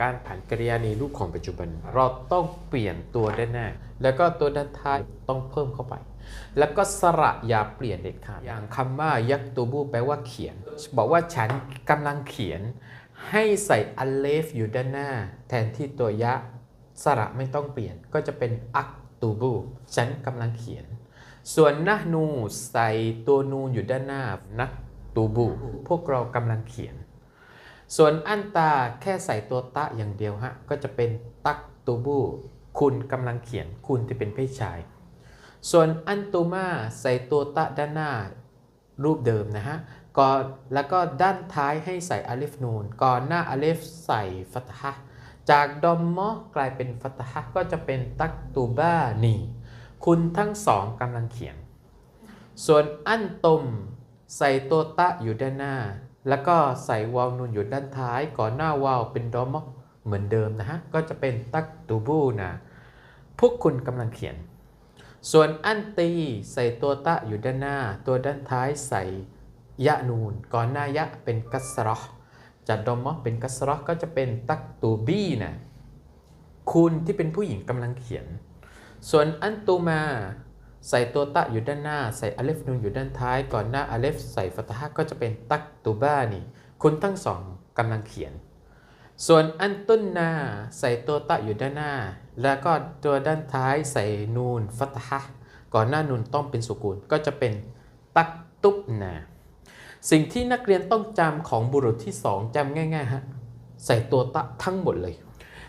การผันกริยาในรูปของปัจจุบัน เราต้องเปลี่ยนตัวด้านหน้า แล้วก็ตัวด้านท้ายต้องเพิ่มเข้าไป แล้วก็สระอย่าเปลี่ยนเด็ดขาดอย่างคำว่ายักตูบูแปลว่าเขียน บอกว่าฉันกำลังเขียน ให้ใส่อัลเลฟอยู่ด้านหน้า แทนที่ตัวยะสระไม่ต้องเปลี่ยนก็จะเป็นอักตูบูฉันกำลังเขียน ส่วนนะนูใส่ตัวนูอยู่ด้านหน้านักตูบูพวกเรากำลังเขียน ส่วนอันตาแค่ใส่ตัวตะอย่างเดียวฮะ ก็จะเป็นตักตูบู คุณกำลังเขียนคุณที่เป็นเพศชาย ส่วนอันตูมาใส่ตัวตะด้านหน้ารูปเดิมนะฮะก่อนแล้วก็ด้านท้ายให้ใส่อาลิฟนูน ก่อนหน้าอาลิฟใส่ฟัตฮะจากดอมมอกลายเป็นฟัตฮะก็จะเป็นตักตูบานีคุณทั้งสองกำลังเขียน ส่วนอันตมใส่ตัวตะอยู่ด้านหน้า แล้วก็ใส่วาวนูนอยู่ด้านท้าย ก่อนหน้าวาวเป็นดอมอเหมือนเดิมนะฮะ ก็จะเป็นตักตูบูนะ พวกคุณกำลังเขียน ส่วนอันตีใส่ตัวตะอยู่ด้านหน้า ตัวด้านท้ายใส่ยะนูน ก่อนหน้ายะเป็นกัสรอจัดดอมอเป็นกัสรอก็จะเป็นตักตูบีนะ คุณที่เป็นผู้หญิงกำลังเขียน ส่วนอันตูมา ใส่ตัวตะอยู่ด้านหน้า ใส่อเลฟนูนอยู่ด้านท้าย ก่อนหน้าอเลฟใส่ฟัตฮะก็จะเป็นตักตูบ้านี่คุณทั้งสองกำลังเขียน ส่วนอันตุนนาใส่ตัวตะอยู่ด้านหน้า แล้วก็ตัวด้านท้ายใส่นูนฟัตฮะก่อนหน้านูนต้องเป็นสุกูลก็จะเป็นตักตุบนาสิ่งที่นักเรียนต้องจำของบุรุษที่สองจำง่ายๆฮะใส่ตัวตะทั้งหมดเลย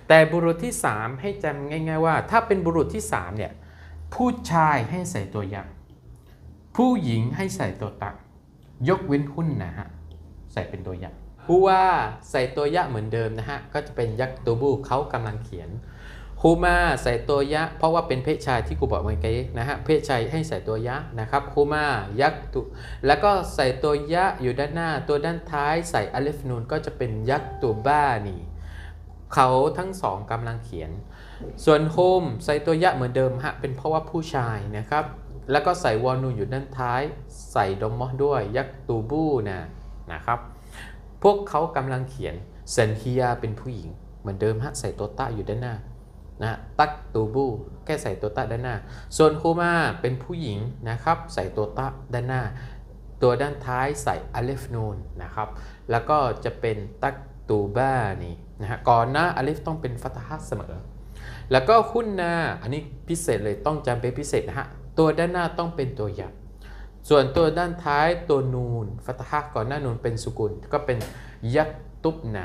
แต่บุรุษที่ 3 ให้จำง่าย ๆ ว่า ถ้าเป็นบุรุษที่3เนี่ย ผู้ชายให้ใส่ตัวยักษ์ผู้หญิงให้ใส่ตัวตัก ยกเว้นหุ้นนะฮะ ใส่เป็นตัวยักษ์ผู้ว่าใส่ตัวยักษ์เหมือนเดิมนะฮะ ก็จะเป็นยักษ์ตัวบูเขากำลังเขียนฮูมาใส่ตัวยักษ์เพราะว่าเป็นเพศชายที่กูบอกเมื่อกี้นะฮะเพศชายให้ใส่ตัวยักษ์นะครับฮูมายักษ์ตุแล้วก็ใส่ตัวยักษ์อยู่ด้านหน้าตัวด้านท้ายใส่อเลฟนูนก็จะเป็นยักษ์ตัวบ้านี่ เขาทั้งสองกำลังเขียน ส่วนโฮมใส่ตัวยะเหมือนเดิมฮะ เป็นเพราะว่าผู้ชายนะครับ แล้วก็ใส่วอลนูอยู่ด้านท้าย ใส่ดอมมอด้วยยักตูบูนะนะครับ พวกเขากำลังเขียนเซนเฮิยเป็นผู้หญิง เหมือนเดิมฮะ ใส่ตัวตะอยู่ด้านหน้านะตักตูบูแค่ใส่ตัวตะด้านหน้า ส่วนโฮมาเป็นผู้หญิงนะครับ ใส่ตัวตะด้านหน้า ตัวด้านท้ายใส่อเลฟนูนนะครับ แล้วก็จะเป็นตัก ตูบ้านี่นะฮะก่อนหน้าอเลฟต้องเป็นฟัตฮะเสมอ แล้วก็หุ้นนาอันนี้พิเศษเลยต้องจำเป็นพิเศษนะฮะตัวด้านหน้าต้องเป็นตัวหยักส่วนตัวด้านท้ายตัวนูนฟัตฮะก่อนหน้านูนเป็นสุกุลก็เป็นยักตุบนา